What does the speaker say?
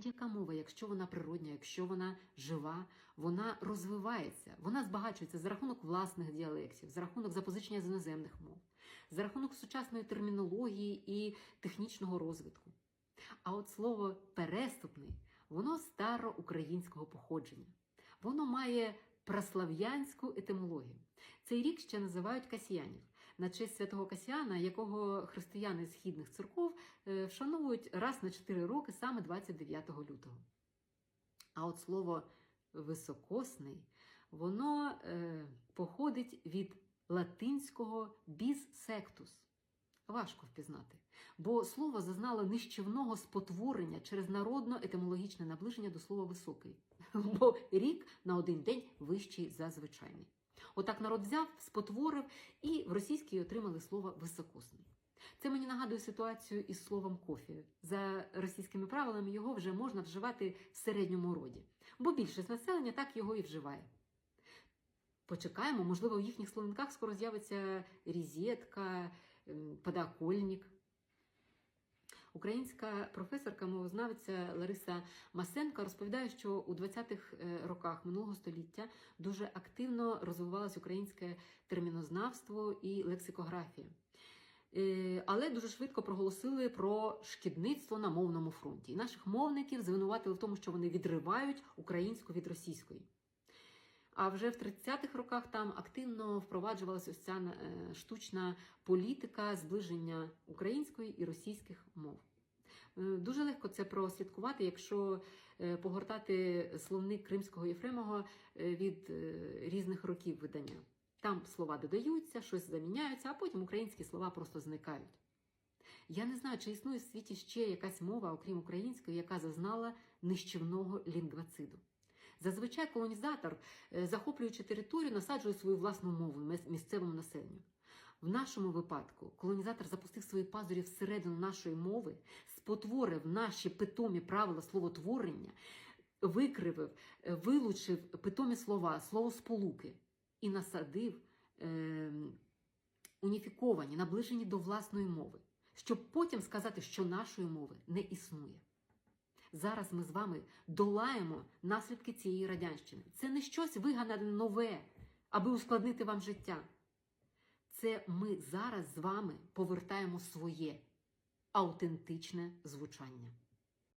будь-яка мова, якщо вона природня, якщо вона жива, вона розвивається, вона збагачується за рахунок власних діалектів, за рахунок запозичення з іноземних мов, за рахунок сучасної термінології і технічного розвитку. А от слово переступний, воно староукраїнського походження. Воно має праслав'янську етимологію. Цей рік ще називають Касіянів на честь святого Касіана, якого християни східних церков е, вшановують раз на 4 роки, саме 29 лютого. А от слово високосний, воно е, походить від латинського біс сектус. Важко впізнати, бо слово зазнало нищівного спотворення через народно-етимологічне наближення до слова високий, бо рік на один день вищий за звичайний. Отак народ взяв, спотворив і в російській отримали слово високосний. Це мені нагадує ситуацію із словом кофі. За російськими правилами його вже можна вживати в середньому роді, бо більшість населення так його і вживає. Почекаємо, можливо, в їхніх словниках скоро з'явиться різетка, ем, подокольник. Українська професорка мовознавиця Лариса Масенко розповідає, що у 20-х е, роках минулого століття дуже активно розвивалось українське термінознавство і лексикографія. Е, Але дуже швидко проголосили про шкідництво на мовному фронті. І наших мовників звинуватили в тому, що вони відривають українську від російської. А вже в 30-х роках там активно впроваджувалася ця е, штучна політика зближення української і російських мов. Е, Дуже легко це прослідкувати, якщо е, погортати словник Кримського Єфремова від різних років видання. Там слова додаються, щось заміняються, а потім українські слова просто зникають. Я не знаю, чи існує в світі ще якась мова, окрім української, яка зазнала нищівного лінгвациду. Зазвичай колонізатор, е, захоплюючи територію, насаджує свою власну мову місцевому населенню. В нашому випадку колонізатор запустив свої пазурі всередину нашої мови, спотворив наші питомі правила словотворення, викривив, е, вилучив питомі слова, словосполуки і насадив е, уніфіковані, наближені до власної мови, щоб потім сказати, що нашої мови не існує. Зараз ми з вами долаємо наслідки цієї радянщини. Це не щось вигадане нове, аби ускладнити вам життя. Це ми зараз з вами повертаємо своє аутентичне звучання.